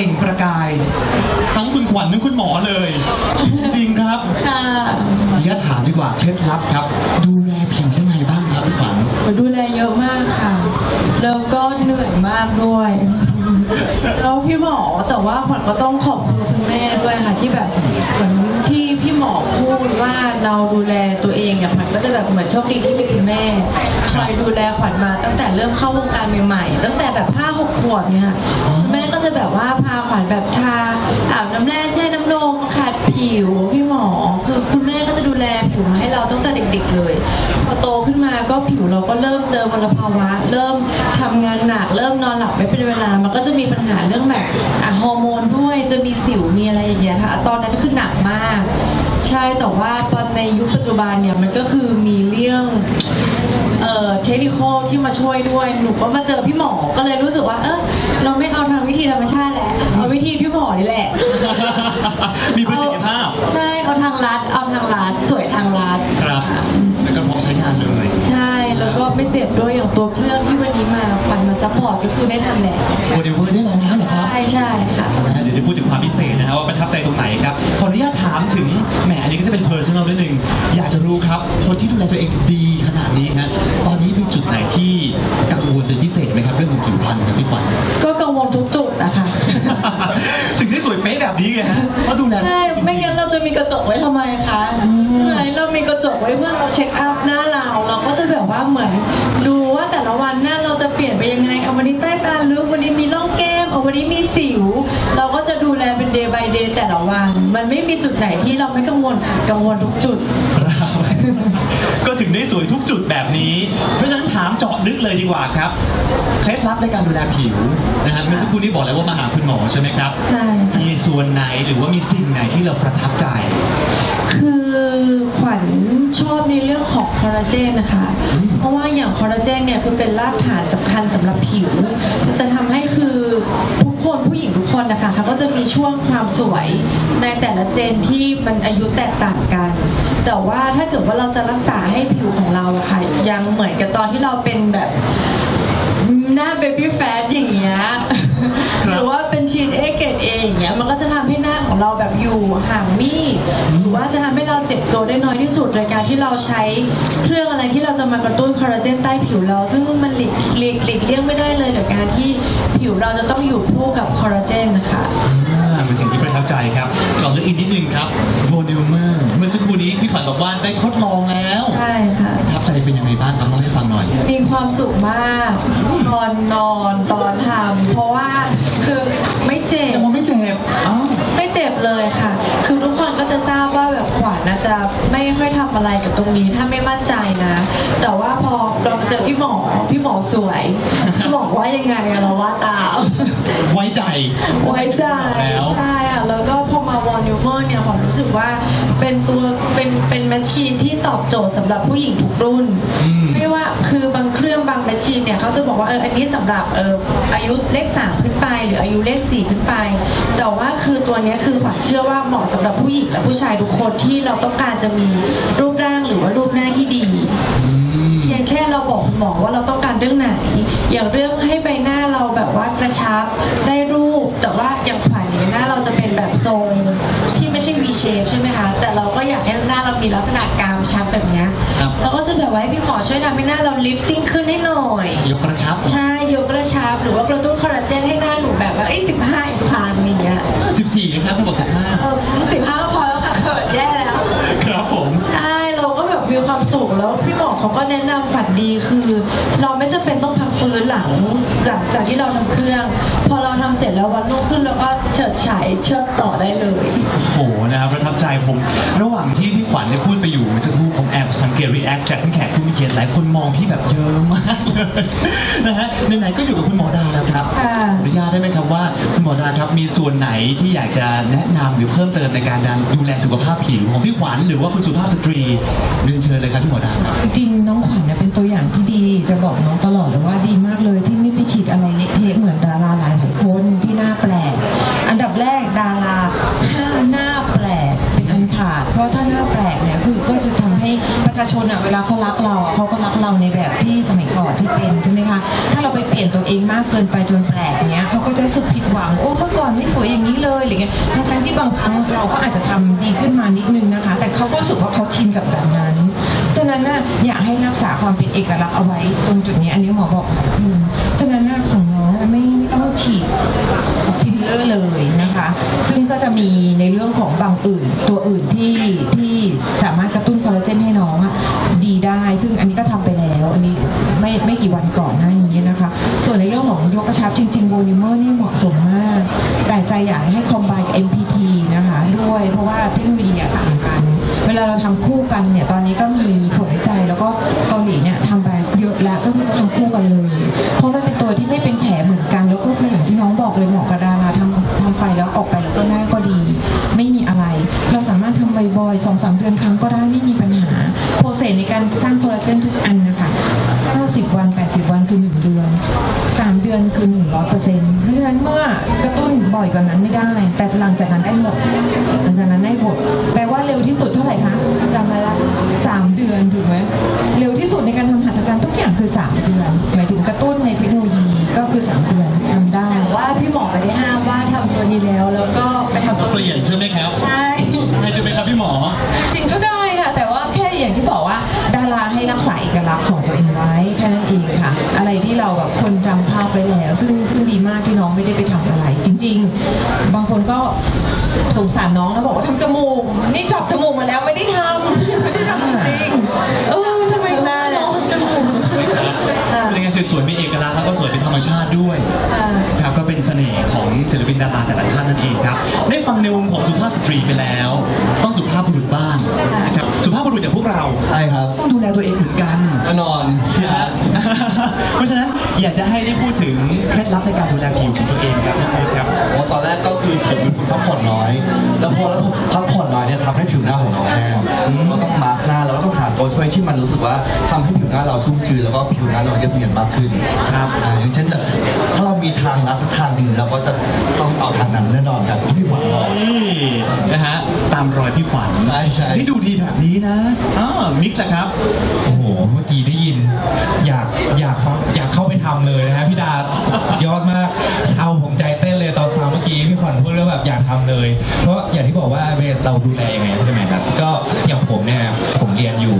ล่งประกาย ทั้งคุณขวัญทั้งคุณหมอเลย จริงครับค่ะขออนุญาตถามดีกว่าเคล็ดลับครับ ดูแลผิวยังไงบ้างครับพี่ขวัญดูแลเยอะมากค่ะ แล้วก็เหนื่อยมากด้วยแล้วพี่หมอแต่ว่าขวัญก็ต้องขอบคุณคุณแม่ด้วยค่ะที่แบบเหมือนที่พี่หมอพูดว่าเราดูแลตัวเองเนี่ยขวัญก็จะแบบเหมือนโชคดีที่มีคุณแม่คอยดูแลขวัญมาตั้งแต่เริ่มเข้าวงการใหม่ๆตั้งแต่แบบห้าหกขวบเนี่ยค่ะคุณแม่ก็ จะแบบว่าพาขวัญแบบทาอาบน้ำแร่แช่น้ำนมขัดผิวพี่หมอ คือคุณแม่ก็จะดูแลผิวมาให้เราตั้งแต่เด็ก ๆ เลย พอโตขึ้นมาก็ผิวเราก็เริ่มเจอมลภาวะ เริ่มทำงานหนักเริ่มนอนหลับไม่เป็นเวลา มันก็จะมีปัญหาเรื่องแบบอะฮอร์โมนด้วยจะมีสิวมีอะไรอย่างเงี้ยค่ะ ตอนนั้นคือหนักมาก ใช่แต่ว่าตอนในยุคปัจจุบันเนี่ยมันก็คือมีเรื่อง เอ่อเทคนิคที่มาช่วยด้วยหนูก็มาเจอพี่หมอก็เลยรู้สึกว่า เออเราไม่เอาทางวิธีธรรมชาติแหละเอาวิธีพี่หมอนี่แหละ มีประสิทธิภาพใช่เอาทางรัดเอาทางรัดสวยทางรัดครับแล้วก็พร้อมใช้งานเลย ใช่ แล้วก็ไม่เจ็บด้วยอย่างตัวเครื่องที่วันนี้มาปันมาซัพพอร์ตก็คือได้ทำแหละโมเดลเวอร์ได้ลองแล้วเหรอครับ ใช่ใช่ค่ะนะฮะเดี๋ยวจะพูดถึงความพิเศษนะฮะว่าประทับใจตรงไหนครับ ขออนุญาตถามถึงแหมอันนี้ก็จะเป็น personal นิดนึง อยากจะรู้ครับ คนที่ดูแลตัวเองดีขนาดนี้ฮะตอนนี้มีจุดไหนที่กังวลเป็นพิเศษไหมครับเรื่องของผิวพรรณครับพี่ขวัญก็กังวลทุกจุดนะคะ ถึงได้สวยเป๊ะแบบนี้ไงฮะเพราะดูแลใช่ไม่งั้นเราจะมีกระจกไว้ทำไมคะไหนเรามีกระจกไว้เพื่อเราเช็คอัพหน้าเรา เราก็จะแบบว่าเหมือนดูว่าแต่ละวันหน้าเราจะเปลี่ยนไปยังไงเอาวันนี้ใต้ตาลึกวันนี้มีร่องแก้มเอาวันนี้มีสิว เราก็จะดูแลเป็น day by day แต่ละวัน มันไม่มีจุดไหนที่เราไม่กังวลค่ะกังวลทุกจุดครับ ก็ถึงได้สวยทุกจุดแบบนี้ เพราะฉะนั้นถามเจาะลึกเลยดีกว่าครับ เคล็ดลับในการดูแลผิวนะฮะเมื่อสักครู่นี้บอกแล้วว่ามาหาคุณหมอใช่ไหมครับ ใช่ค่ะ มีส่วนไหนหรือว่ามีสิ่งไหนที่เราประทับใจ คือขวัญ ชอบในเรื่องของคอลลาเจนนะคะ เพราะว่าอย่างคอลลาเจนเนี่ยคือเป็นรากฐานสำคัญสำหรับผิว จะทำให้คือทุกคนผู้หญิงทุกคนนะคะเขาก็จะมีช่วงความสวยในแต่ละเจนที่มันอายุแตกต่างกัน แต่ว่าถ้าเกิดว่าเราจะรักษาให้ผิวของเราอะค่ะยังเหมือนกับตอนที่เราเป็นแบบหน้าเบบี้แฟตอย่างเงี้ยหรือว่าเป็นชีนเอเกตเองอย่างเงี้ยมันก็จะทำให้หน้าของ เราแบบอยู่ห่างมีดหรือว่าจะทำให้เราเจ็บตัวได้น้อยที่สุดโดยการที่เราใช้เครื่องอะไรที่เราจะมากระตุ้นคอลลาเจนใต้ผิวเรา ซึ่งมันหลีกหลีกหลีกเลี่ยงไม่ได้เลยกับการที่ผิวเราจะต้องอยู่คู่กับคอลลาเจนนะคะ อ่าเป็นสิ่งที่ประทับใจครับเจาะลึกอีกนิดนึงครับโวนิวเมอร์เมื่อสักครู่นี้พี่ขวัญบอกว่าได้ทดลองแล้วใช่ค่ะ ประทับใจเป็นยังไงบ้างครับเล่าให้ฟังหน่อย มีความสุขมากตอนนอนตอนทำเพราะว่าคือไม่เจ็บ แต่ว่าไม่เจ็บอ้าวไม่ เลยค่ะ จะไม่ค่อยทำอะไรกับตรงนี้ถ้าไม่มั่นใจนะ แต่ว่าพอเราเจอพี่หมอพี่หมอสวยพี่หมอว่ายังไงอะเราว่าตามไว้ใจไว้ใจแล้วใช่ค่ะแล้วก็พอมาวอลนิวเมอร์เนี่ยผมรู้สึกว่าเป็นตัวเป็นเป็นแมชชีนที่ตอบโจทย์สำหรับผู้หญิงทุกรุ่นอืมไม่ว่าคือบางเครื่องบางแมชชีนเนี่ยเขาจะบอกว่าเอออันนี้สำหรับเอออายุเลขสามขึ้นไป หรืออายุเลขสี่ขึ้นไป แต่ว่าคือตัวเนี้ยคือขวัญเชื่อว่าเหมาะสำหรับผู้หญิงและผู้ชายทุกคนที่เราต้องการจะมีรูปร่างหรือว่ารูปหน้าที่ดีอืมเพียงแค่เราบอกคุณหมอว่าเราต้องการเรื่องไหน อย่างเรื่องให้ใบหน้าเราแบบว่ากระชับได้รูป แต่ว่าอย่างขวัญเนี่ยหน้าเราจะเป็นแบบทรงที่ไม่ใช่ V shape ใช่ไหมคะ แต่เราก็อยากให้หน้าเรามีลักษณะกรามชับแบบเนี้ยครับ เราก็จะแบบว่าให้พี่หมอช่วยทำให้หน้าเรา lifting ขึ้นให้หน่อย ยกกระชับใช่ยกกระชับหรือว่ากระตุ้นคอลลาเจนให้หน้าหนูแบบว่าเอ้ยสิบห้าอีกพันอย่างเงี้ย14ครับทั้งหมด15เออสิบห้าก็ เขาก็แนะนำฝันดีคือ เราไม่จำเป็นต้องพักฟื้นหลังหลังจากที่เราทำเครื่อง พอเรา เสร็จแล้ววันรุ่งขึ้นเราก็เฉิดฉายเชิดต่อได้เลยโอ้โหนะครับประทับใจผมระหว่างที่พี่ขวัญเนี่ยพูดไปอยู่เมื่อสักครู่ผมแอบสังเกตรีแอคจากท่านแขกผู้มีเกียรติหลายคนมองพี่แบบเยอะมากเลยนะฮะไหนๆก็อยู่กับคุณหมอดาแล้วครับค่ะ อนุญาตได้ไหมครับว่าคุณหมอดาครับมีส่วนไหนที่อยากจะแนะนำหรือเพิ่มเติมในการดูแลสุขภาพผิวของพี่ขวัญหรือว่าคุณสุภาพสตรีเรียนเชิญเลยครับพี่หมอดาครับ จริงๆน้องขวัญเนี่ยเป็นตัวอย่างที่ดี จะบอกน้องตลอดเลยว่าดีมากเลยที่ ไม่ฉีดอะไรเละเทะเหมือนดาราหลายหลายคนที่หน้าแปลก อันดับแรกดาราห้าหน้าแปลกเป็นอันขาด เพราะถ้าหน้าแปลกเนี่ยคือก็จะทำให้ประชาชนอะเวลาเขารักเราเขาก็รักเราในแบบที่สมัยก่อนที่เป็นใช่ไหมคะถ้าเราไปเปลี่ยนตัวเองมากเกินไปจนแปลกเงี้ยเขาก็จะรู้สึกผิดหวังโอ้เมื่อก่อนไม่สวยอย่างนี้เลยอะไรเงี้ยทั้งที่บางครั้งเราก็อาจจะทำดีขึ้นมานิดนึงนะคะ แต่เขาก็รู้สึกว่าเขาชินกับแบบนั้น นั้นน่ะอยากให้รักษาความเป็นเอกลักษณ์เอาไว้ ตรงจุดนี้อันนี้หมอบอกอืมฉะนั้นน่ะของน้องไม่ไม่ต้องฉีดฟิลเลอร์เลยนะคะ ซึ่งก็จะมีในเรื่องของบางอื่น ตัวอื่นที่ที่สามารถกระตุ้นคอลลาเจนให้น้องอะดีได้ ซึ่งอันนี้ก็ทำไปแล้วอันนี้ไม่ไม่กี่วันก่อนหน้านี้นะคะ ส่วนในเรื่องของยกกระชับจริงๆโวลิเมอร์นี่เหมาะสมมาก แต่ใจอยากให้คอมไบกับ MPT นะคะด้วยเพราะว่าเทคโนโลยีอะต่างกัน เวลาเราทำคู่กันเนี่ยตอนนี้ก็มีผลวิจัยแล้วก็เกาหลีเนี่ยทำไปเยอะแล้วก็คือทำคู่กันเลย เพราะมันเป็นตัวที่ไม่เป็นแผลเหมือนกันแล้วก็เป็นอย่างที่น้องบอกเลยเหมาะกับดาราทำทำไปแล้วออกไปแล้วก็หน้าก็ดี ไม่มีอะไร เราสามารถทำบ่อยๆสองสามเดือนครั้งก็ได้ไม่มีปัญหาโปรเซสในการสร้างคอลลาเจนทุกอันนะคะ90 วัน 80 วันคือ 1 เดือน 3 เดือนคือ 100เปอร์เซ็นต์เพราะฉะนั้นเมื่อกระตุ้นบ่อยกว่านั้นไม่ได้ แต่หลังจากนั้นได้หมดหลังจาก เร็วที่สุดเท่าไหร่คะจำไว้ละ3เดือนถูกไหมเร็วที่สุดในการทำหัตถการทุกอย่างคือสามเดือน ลักษณ์ของตัวเองไว้แค่นั้นเองค่ะ อะไรที่เราแบบคนจำภาพไว้แล้ว ซึ่งซึ่งดีมากที่น้องไม่ได้ไปทำอะไร จริง ๆ บางคนก็สงสารน้องแล้วบอกว่าทำจมูก นี่จอบจมูกมาแล้วไม่ได้ทำ เป็นไงคือสวยเป็นเอกลักษณ์แล้วก็สวยเป็นธรรมชาติด้วยค่ะครับก็เป็นเสน่ห์ของศิลปินดาราแต่ละท่านนั่นเองครับได้ฟังในมุมของสุภาพสตรีไปแล้ว ต้องสุภาพบุรุษบ้างนะครับสุภาพบุรุษอย่างพวกเราใช่ครับ ต้องดูแลตัวเองเหมือนกันแน่นอนนะฮะ เพราะฉะนั้นอยากจะให้ได้พูดถึงเคล็ดลับในการดูแลผิวของตัวเองครับน้องเอิร์ธครับเพราะตอนแรกก็คือผมเป็นคนพักผ่อนน้อย แล้วพอแล้วพักผ่อนน้อยเนี่ยทำให้ผิวหน้าของเราแห้งเราต้องมาร์กหน้าแล้วก็ต้องหาตัวช่วยที่มันรู้สึกว่าทำให้ผิวหน้าเราชุ่มชื้นแล้วก็ผิวหน้าเราเรียบเนียนมากขึ้นครับอ่าอย่างเช่นแบบถ้าเรามีทางลัดสักทางหนึ่งเราก็จะต้องเอาทางนั้นแน่นอนครับที่หวังเรานี่นะฮะตามรอยพี่ขวัญใช่ใช่ นี่ดูดีแบบนี้นะอ๋อมิกซ์นะครับ โอ้โห เมื่อกี้ได้ยิน อยากอยากฟังอยากเข้าไปทำเลยนะฮะพี่ดายอดมากเอาผมใจเต้นเลยตอนฟังเมื่อกี้พี่ขวัญพูดแล้วแบบอยากทำเลย เพราะอย่างที่บอกว่าเวลาเราดูแลยังไงใช่ไหมครับก็อย่างผมเนี่ยผมเรียนอยู่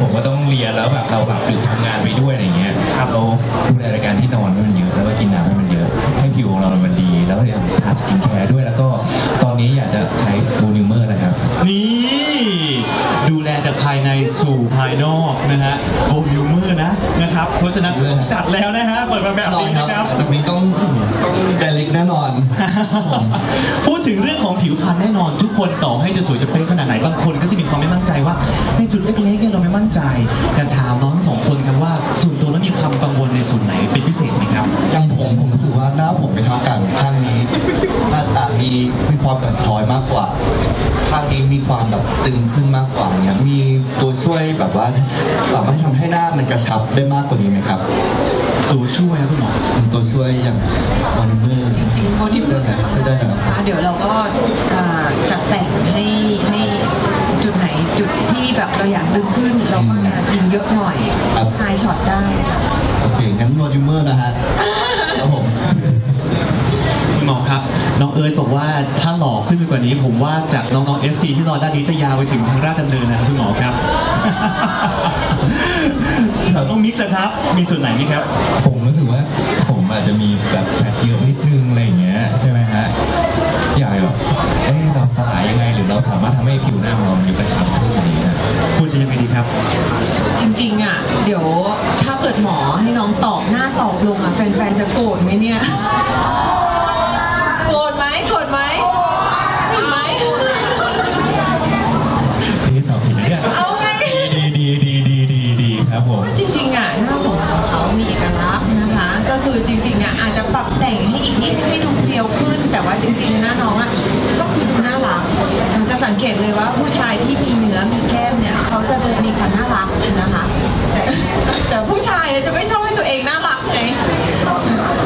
ผมก็ต้องเรียนแล้วแบบเราแบบดึกทำงานไปด้วยอะไรเงี้ยครับเราดูแลรายการที่นอนให้มันเยอะแล้วก็กินน้ำให้มันเยอะให้ ผิวของเรามันดี แล้วก็ทาสกินแคร์ด้วยแล้วก็ตอนนี้อยากจะใช้บูนิวเมอร์นะครับ นี่ ดูแลจากภายในสู่ภายนอกนะฮะโวลิวเมอร์นะนะครับเพราะฉะนั้นจัดแล้วนะฮะเปิดมาแบบแน่นอนนี้ครับนะครับแต่มีต้องต้องใจเล็กแน่นอน พูดถึงเรื่องของผิวพรรณแน่นอน ทุกคนต่อให้จะสวยจะเป๊ะขนาดไหนบางคนก็จะมีความไม่มั่นใจว่า ในจุดเล็กๆเนี่ยเราไม่มั่นใจอยากถามน้องทั้งสองคนครับว่าส่วนตัวแล้วมีความกังวลในส่วนไหนเป็นพิเศษไหมครับอย่างผมผมรู้สึกว่าหน้าผมไม่เท่ากันข้างนี้อาจจะมีมีความแบบคล้อยมากกว่า ข้างนี้มีความแบบตึงขึ้นมากกว่าเนี่ยมีตัวช่วยแบบว่าสามารถทำให้หน้ามันกระชับได้มากกว่านี้ไหมครับ ตัวช่วยนะคุณหมอมีตัวช่วยอย่างวอนิเมอร์ จริงๆโมดิฟเฟอร์ไม่ได้ครับนะคะเดี๋ยวเราก็อ่าจัดแต่งให้ให้จุดไหนจุดที่แบบเราอยากดึงขึ้น เราก็จะยิงเยอะหน่อยครับไฮช็อตได้ โอเคงั้นวอนิเมอร์นะฮะครับผม คุณหมอครับ น้องเอิร์ธบอกว่าถ้าหล่อขึ้นไปกว่านี้ ผมว่าจากน้องๆ FC ที่รอด้านนี้จะยาวไปถึงทางราชดำเนินนะครับคุณหมอครับน้องมิกซ์นะครับ มีส่วนไหนไหมครับ ผมรู้สึกว่าผมอาจจะมีแบบแฟตเยอะนิดนึงอะไรอย่างเงี้ยใช่ไหมฮะอยากแบบเอ๊ะเราสลายยังไงหรือเราสามารถทำให้ผิวหน้าของเรามีกระชับขึ้นอะไรอย่างเงี้ยควรจะยังไงดีครับ จริงๆอะ เดี๋ยวถ้าเกิดหมอให้น้องตอบหน้าตอบลงอะ แฟนๆ จะโกรธไหมเนี่ย เห็นเลยว่าผู้ชายที่มีเนื้อมีแก้มเนี่ยเขาจะเป็นมีความน่ารักนะคะ แต่แต่ผู้ชายจะไม่ชอบให้ตัวเองน่ารักไง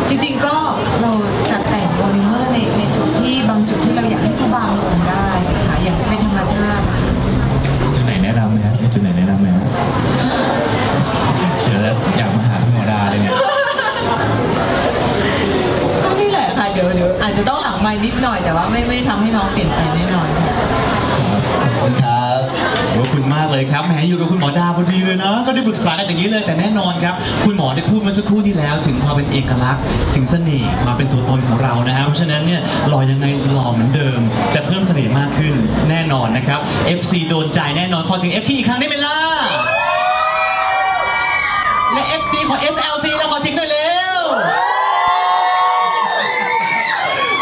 จริงๆก็เราจัดแต่งบอลเมอร์ในจุดที่บางจุดที่เราอยากให้ผู้บ่าวลงได้ค่ะอย่างเป็นธรรมชาติจุดไหนแนะนำไหมฮะจุดไหนแนะนำไหมฮะเดี๋ยวอยากมาหาพี่หมอดาเลยเนี่ยก็นี่แหละค่ะเดี๋ยวเดี๋ยวอาจจะต้องหลังไม้นิดหน่อยแต่ว่าไม่ไม่ทำให้น้องเปลี่ยนไปแน่นอน มากเลยครับแหมอยู่กับคุณหมอดาวพอดีเลยนะ ก็ได้ปรึกษากันอย่างนี้เลยแต่แน่นอนครับ คุณหมอได้พูดเมื่อสักครู่นี้แล้ว ถึงความเป็นเอกลักษณ์ ถึงเสน่ห์ควาเป็นตัวตนของเรานะฮะเพราะฉะนั้นเนี่ยหล่อยังไงหล่อเหมือนเดิม แต่เพิ่มเสน่ห์มากขึ้นแน่นอนนะครับ FC โดนใจแน่นอนขอเสียง FC อีกครั้งได้ไหมล่ะและ FC ขอ SLC แล้วขอเสียงหน่อยเร็ว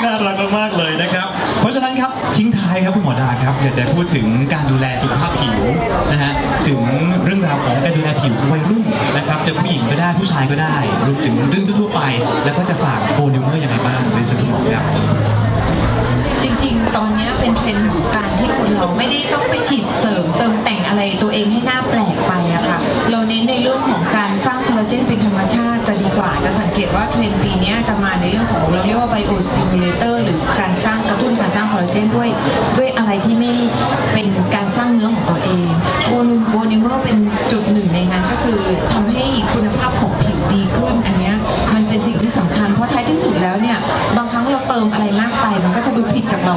น่ารักมากๆเลยนะครับ เพราะฉะนั้นครับทิ้งท้ายครับคุณหมอดาครับอยากจะพูดถึงการดูแลสุขภาพผิวนะฮะถึงเรื่องราวของการดูแลผิววัยรุ่นนะครับจะผู้หญิงก็ได้ผู้ชายก็ได้รวมถึงเรื่องทั่วๆไป แล้วก็จะฝากโบนิวเมอร์ยังไงบ้างเรียนเชิญคุณหมอครับจริงๆ ตอนนี้เป็นเทรนด์ของการที่คนเราไม่ได้ต้องไปฉีดเสริมเติมแต่งอะไรตัวเองให้หน้าแปลกไปอะค่ะเราเน้นในเรื่องของการสร้างคอลลาเจนเป็นธรรมชาติจะดีกว่าจะ เกตว่าเทรนด์ปีนี้จะมาในเรื่องของเราเรียกว่าไบโอสติมูลเลเตอร์หรือการสร้างกระตุ้นการสร้างคอลลาเจนด้วย ด้วยอะไรที่ไม่เป็นการสร้างเนื้อของตัวเองโบนโบนิเมอร์เป็นจุดหนึ่งในนั้นก็คือทำให้คุณภาพของผิวดีขึ้นอันนี้มันเป็นสิ่งที่สำคัญเพราะท้ายที่สุดแล้วเนี่ยบางครั้งเราเติมอะไรมากไปมันก็จะดูผิดจากเรา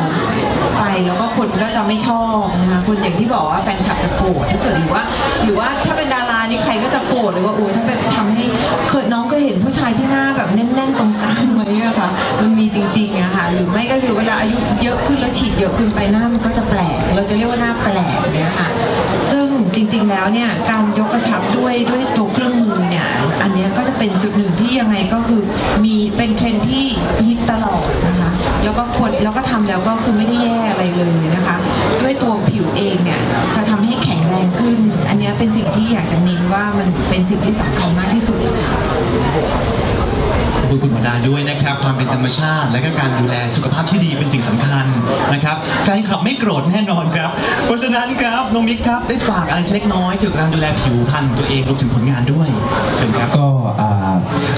ไปแล้วก็คนก็จะไม่ชอบนะคะคนอย่างที่บอกว่าแฟนคลับจะโกรธถ้าเกิดหรือว่า หรือว่าถ้าเป็นดารา นี่ใครก็จะโกรธเลยว่าโอ้ยถ้าแบบทำให้เคยน้องก็เห็นผู้ชายที่หน้าแบบแน่นๆตรงกลางไหมอะค่ะมันมีจริงๆอะค่ะ หรือไม่ก็คือเวลาอายุเยอะขึ้นแล้วฉีดเยอะขึ้นไปหน้ามันก็จะแปลก เราจะเรียกว่าหน้าแปลกเนี่ยค่ะ ซึ่งจริงๆแล้วเนี่ยการยกกระชับด้วยด้วยตัวเครื่องมือ นี้ก็จะเป็นจุดหนึ่งที่ยังไงก็คือมีเป็นเทรนที่ฮิตตลอดนะคะ แล้วก็ควรแล้วก็ทำแล้วก็คือไม่ได้แย่อะไรเลยนะคะ ด้วยตัวผิวเองเนี่ยจะทำให้แข็งแรงขึ้น อันนี้เป็นสิ่งที่อยากจะเน้นว่ามันเป็นสิ่งที่สำคัญมากที่สุดค่ะ คุณคุณหมอดาด้วยนะครับ ความเป็นธรรมชาติ และก็การดูแลสุขภาพที่ดีเป็นสิ่งสำคัญนะครับแฟนคลับไม่โกรธแน่นอนครับ เพราะฉะนั้นครับน้องมิกครับได้ฝากอะไรเล็กน้อยเกี่ยวกับการดูแลผิวพรรณตัวเองรวมถึงผลงานด้วยเชิญครับก็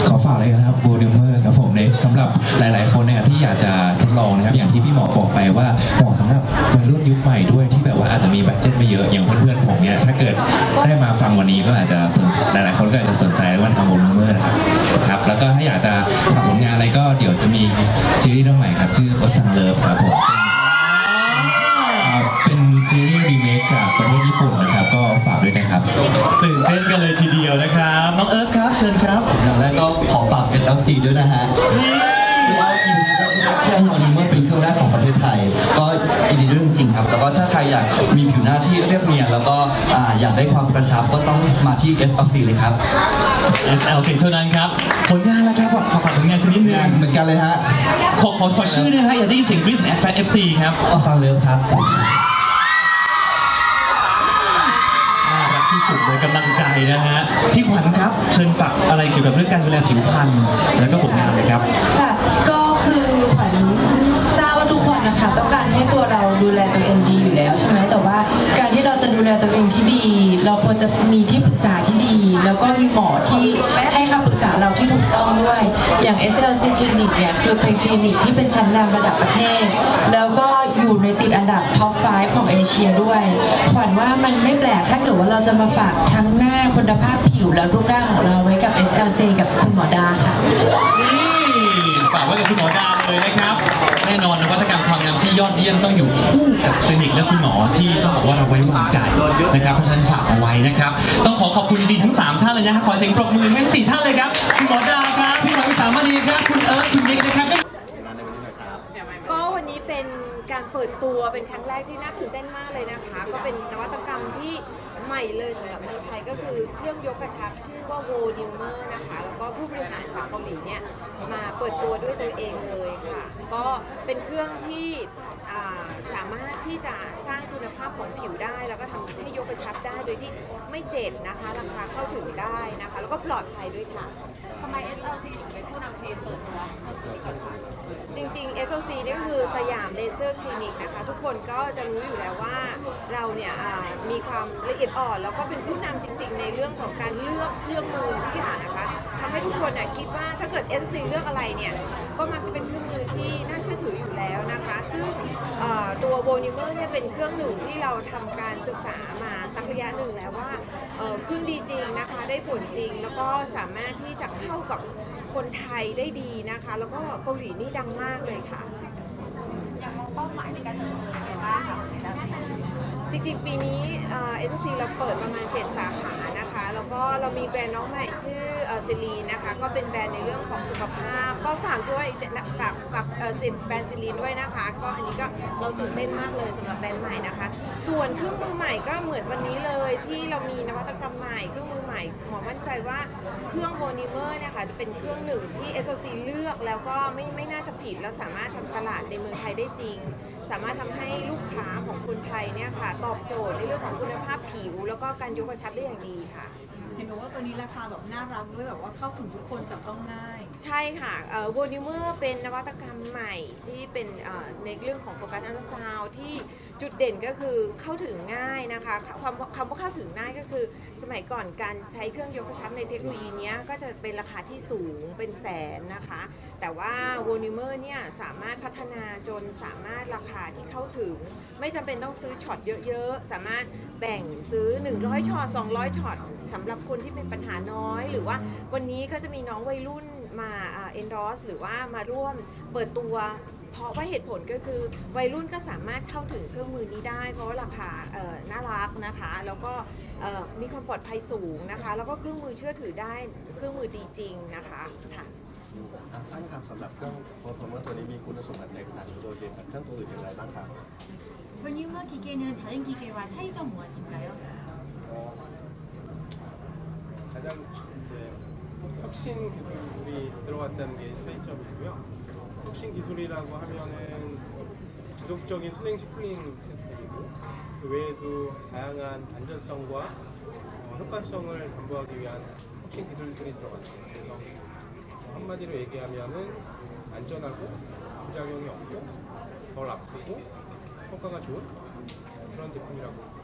ขอฝากเลยนะครับโบดิเมอร์ครับผมในสำหรับหลายๆคนนะครับที่อยากจะทดลองนะครับอย่างที่พี่หมอบอกไปว่าเหมาะสำหรับวัยรุ่นยุคใหม่ด้วยที่แบบว่าอาจจะมีบัตเจ็ตไม่เยอะอย่างเพื่อนๆผมเนี่ยถ้าเกิดได้มาฟังวันนี้ก็อาจจะหลายๆคนก็อาจจะสนใจว่าทำโบดิเมอร์นะครับครับแล้วก็ถ้าอยากจะทำผลงานอะไรก็เดี๋ยวจะมีซีรีส์เรื่องใหม่ครับชื่อ o s t a n Love ครับผม ซีรีส์รีเมคจากประเทศญี่ปุ่นนะครับ ก็ฝากด้วยนะครับ ตื่นเต้นกันเลยทีเดียวนะครับ น้องเอิร์ธครับเชิญครับอย่างแรกก็ขอฝากเป็น LC ด้วยนะฮะที่ว่าอินที่ให้เราดีเมื่อเป็นเครื่องแรกของประเทศไทย ก็ยินดีด้วยจริงๆครับ แล้วก็ถ้าใครอยากมีผิวหน้าที่เรียบเนียนแล้วก็อ่าอยากได้ความกระชับก็ต้องมาที่ SLC เลยครับ SL เพียงเท่านั้นครับ ผลงานแล้วครับขอฝากผลงานสักนิดนึงานงเหมือนกันเลยฮะขอขอขอชื่อนะฮะอยากได้ยินเสียงกรี๊ดของแฟน FC ครับเอาฟังเลิฟครับ กที่สุดเลยกำลังใจนะฮะพี่ขวัญครับเชิญฝากอะไรเกี่ยวกับเรื่องการดูแลผิวพรรณแล้วก็ผลงานเลยครับ ค่ะก็คือขวัญทราบว่าทุกคนนะคะต้องการให้ตัวเราดูแลตัวเองดีอยู่แล้วใช่ไหมแต่ว่าการที่เราจะดูแลตัวเองที่ดี เราควรจะมีที่ปรึกษาที่ดี แล้วก็มีหมอที่ให้คำปรึกษาเราที่ถูกต้องด้วย อย่าง SLC Clinic เนี่ยคือเป็นคลินิกที่เป็นชั้นนำระดับประเทศ แล้วก็อยู่ ในติดอันดับท็อป 5 ของเอเชียด้วย ขวัญว่ามันไม่แปลกถ้าเกิดว่าเราจะมาฝากทั้งหน้าคุณภาพผิวและรูปร่างของเราไว้กับ SLC กับคุณหมอดาค่ะ นี่ฝากไว้กับคุณหมอดาเลยนะครับ แน่นอนนวัตกรรมความงามที่ยอดเยี่ยมต้องอยู่คู่กับคลินิกและคุณหมอที่ต้องบอกว่าเราไว้วางใจนะครับเพราะฉะนั้นฝากเอาไว้นะครับ ต้องขอขอบคุณจริงๆทั้ง 3 ท่านเลยนะครับขอเสียงปรบมือให้ทั้ง4ท่านเลยครับ คุณหมอดาวครับ พี่หมอวิสามณีครับ คุณเอิร์ธคุณยิกนะครับ ก็วันนี้เป็น การเปิดตัวเป็นครั้งแรกที่น่าตื่นเต้นมากเลยนะคะ ก็เป็นนวัตกรรมที่ใหม่เลยสำหรับเมืองไทยก็คือเครื่องยกกระชับชื่อว่าโวดิวเมอร์นะคะ แล้วก็ผู้บริหารจากเกาหลีเนี่ยมาเปิดตัวด้วยตัวเองเลยค่ะ ก็เป็นเครื่องที่สามารถที่จะสร้างคุณภาพของผิวได้ แล้วก็ทำให้ยกกระชับได้โดยที่ไม่เจ็บนะคะราคาเข้าถึงได้นะคะ แล้วก็ปลอดภัยด้วยค่ะทำไม SLC ถึงเป็นผู้นำเทรนเปิดตัว ริงๆ SOC นี่ก็คือสยามเลเซอร์คลินิกนะคะ ทุกคนก็จะรู้อยู่แล้วว่าเราเนี่ยมีความละเอียดอ่อน แล้วก็เป็นผู้นำจริง ๆ ในเรื่องของการเลือกเครื่องมือทุกอย่างนะคะทำให้ทุกคนเนี่ยคิดว่าถ้าเกิด SOC เลือกอะไรเนี่ยก็มักจะเป็นเครื่องมือที่น่าเชื่อถืออยู่แล้วนะคะ ซึ่งตัวโบนิเมอร์เนี่ยเป็นเครื่องหนึ่งที่เราทำการศึกษามาสักระยะหนึ่งแล้วว่าเครื่องดีจริงนะคะได้ผลจริงแล้วก็สามารถที่จะเข้ากับ คนไทยได้ดีนะคะ แล้วก็เกาหลีนี่ดังมากเลยค่ะ อยากมองเป้าหมายในการเดินยังไงบ้างจริงๆ ปีนี้เอ็นซีเราเปิดประมาณเจ็ดสาขา แล้วก็เรามีแบรนด์น้องใหม่ชื่อเซิลีนะคะ ก็เป็นแบรนด์ในเรื่องของสุขภาพ ก็ฝากด้วยฝากฝากเอ่อสินแบรนด์ซิลีด้วยนะคะ ก็อันนี้ก็เราตื่นเต้นมากเลยสำหรับแบรนด์ใหม่นะคะ ส่วนเครื่องมือใหม่ก็เหมือนวันนี้เลยที่เรามีนวัตกรรมใหม่เครื่องมือใหม่หมอมั่นใจว่าเครื่องโบนิเมอร์เนี่ยค่ะจะเป็นเครื่องหนึ่งที่ SOC เลือกแล้วก็ไม่ไม่น่าจะผิดแล้วสามารถทำตลาดในเมืองไทยได้จริง สามารถทำให้ลูกค้าของคนไทยเนี่ยค่ะ ตอบโจทย์ในเรื่องของคุณภาพผิว แล้วก็การยกกระชับได้อย่างดีค่ะ เห็นบอกว่าตัวนี้ราคาแบบน่ารักด้วยแบบว่าเข้าถึงทุกคนจับต้องง่าย ใช่ค่ะโวนิเมอร์เป็นนวัตกรรมใหม่ที่เป็นในเรื่องของโฟกัสอัลตราซาวที่จุดเด่นก็คือเข้าถึงง่ายนะคะความคำว่าเข้าถึงง่ายก็คือ สมัยก่อนการใช้เครื่องยกกระชับในเทคโนโลยีนี้ก็จะเป็นราคาที่สูงเป็นแสนนะคะ แต่ว่าโวนิเมอร์เนี่ยสามารถพัฒนาจนสามารถราคาที่เข้าถึง ไม่จำเป็นต้องซื้อช็อตเยอะๆ สามารถแบ่งซื้อ 100ช็อต200ช็อตสำหรับคนที่เป็นปัญหาน้อย หรือว่าวันนี้ก็จะมีน้องวัยรุ่น มาเอ็นดอสหรือว่ามาร่วมเปิดตัว เพราะว่าเหตุผลก็คือวัยรุ่นก็สามารถเข้าถึงเครื่องมือนี้ได้ เพราะว่าราคาเอ่อน่ารักนะคะ แล้วก็เอ่อมีความปลอดภัยสูงนะคะ แล้วก็เครื่องมือเชื่อถือได้เครื่องมือดีจริงนะคะค่ะ ท่านครับสำหรับเครื่องโพลโทเมอร์ตัวนี้มีคุณสมบัติแตกต่างโดดเด่นจากเครื่องตัวอื่นอย่างไรบ้างครับ 버니머 기계는 다른 기계와 차이점 무엇인가요? 혁신 기술이 들어갔다는 게 차이점이고요. 혁신 기술이라고 하면은 지속적인 수냉 시클링 시스템이고 그 외에도 다양한 안전성과 어, 효과성을 담보하기 위한 혁신 기술들이 들어갔습니다. 그래서 한마디로 얘기하면은 안전하고 부작용이 없고 덜 아프고 효과가 좋은 그런 제품이라고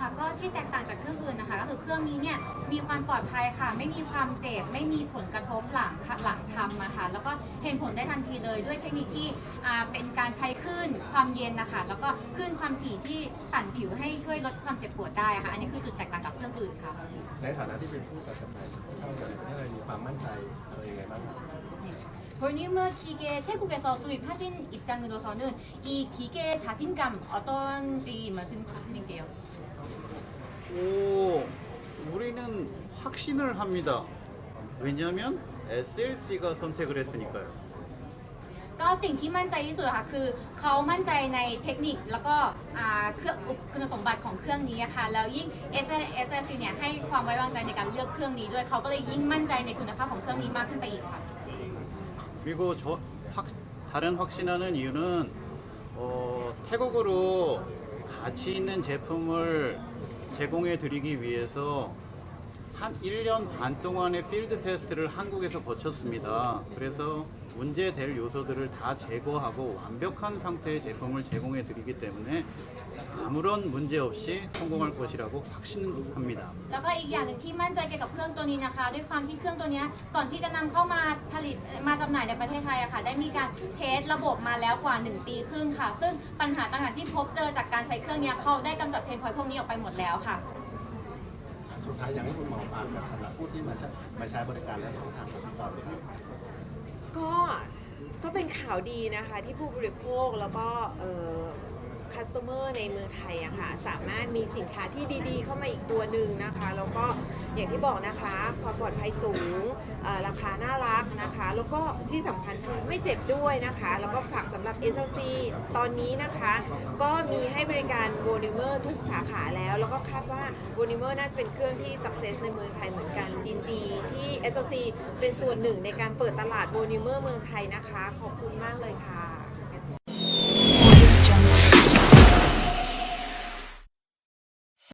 ค่ะก็ที่แตกต่างจากเครื่องอื่นนะคะ ก็คือเครื่องนี้เนี่ยมีความปลอดภัยค่ะ ไม่มีความเจ็บไม่มีผลกระทบหลังหลังทำอะคะแล้วก็เห็นผลได้ทันทีเลยด้วยเทคนิคที่อ่าเป็นการใช้คลื่นความเย็นนะคะ แล้วก็คลื่นความถี่ที่สั่นผิวให้ช่วยลดความเจ็บปวดได้ค่ะ อันนี้คือจุดแตกต่างกับเครื่องอื่นค่ะ ในฐานะที่เป็นผู้จัดจำหน่ายเข้าในประไทยมีความมั่นใจอะไรยังไงบ้างครับ 버니머 기계 태국에서 도입하신 입장으로서는 이 기계의 자신감 어떤지 말씀드릴게요. 오, 우리는 확신을 합니다. 왜냐하면 SLC가 선택을 했으니까요. ก็สิ่งที่มั่นใจที่สุดอะค่ะคือเขามั่นใจในเทคนิคแล้วก็อ่าเครื่องคุณสมบัติของเครื่องนี้อะค่ะแล้วยิ่ง S S F C เนี่ยให้ความไว้วางใจในการเลือกเครื่องนี้ด้วยเขาก็เลยยิ่งมั่นใจในคุณภาพของเครื่องนี้มากขึ้นไปอีกค่ะ 그리고 저 확, 다른 확신하는 이유는 어, 태국으로 가치 있는 제품을 제공해 드리기 위해서 한 1년 반 동안의 필드 테스트를 한국에서 거쳤습니다. 그래서 문제될 요소들을 다 제거하고 완벽한 상태의 제품을 제공해 드리기 때문에 아무런 문제 없이 성공할 것이라고 확신합니다. แล้วก็อีกอย่างหนึ่งที่มั่นใจเกี่ยวกับเครื่องตัวนี้นะคะ ด้วยความที่เครื่องตัวเนี้ยก่อนที่จะนำเข้ามาผลิตมาจำหน่ายในประเทศไทยอะค่ะ ได้มีการเทสระบบมาแล้วกว่า 1 ปีครึ่งค่ะ ซึ่งปัญหาต่างๆที่พบเจอจากการใช้เครื่องเนี้ยเขาได้กำจัดเพนพอยพวกนี้ออกไปหมดแล้วค่ะ สุด ท้ายอยากให้คุณหมอฝากกับสำหรับผู้ที่มาใช้มาใช้บริการและช่องทางการติดต่อเลยครับก็ก็เป็นข่าวดีนะคะที่ผู้บริโภคแล้วก็ เอ่อ customer ในเมืองไทยอะค่ะสามารถมีสินค้าที่ดีๆ เข้ามาอีกตัวหนึ่งนะคะแล้วก็อย่างที่บอกนะคะความปลอดภัยสูงราคาน่ารักนะคะ แล้วก็ที่สำคัญคือไม่เจ็บด้วยนะคะ แล้วก็ฝากสำหรับ SLC ตอนนี้นะคะ ก็มีให้บริการโวนิเมอร์ทุกสาขาแล้ว แล้วก็คาดว่าโวนิเมอร์น่าจะเป็นเครื่องที่ success ในเมืองไทยเหมือนกันยินดีที่ SLC เป็นส่วนหนึ่งในการเปิดตลาดโวนิเมอร์เมืองไทยนะคะ ขอบคุณมากเลยค่ะ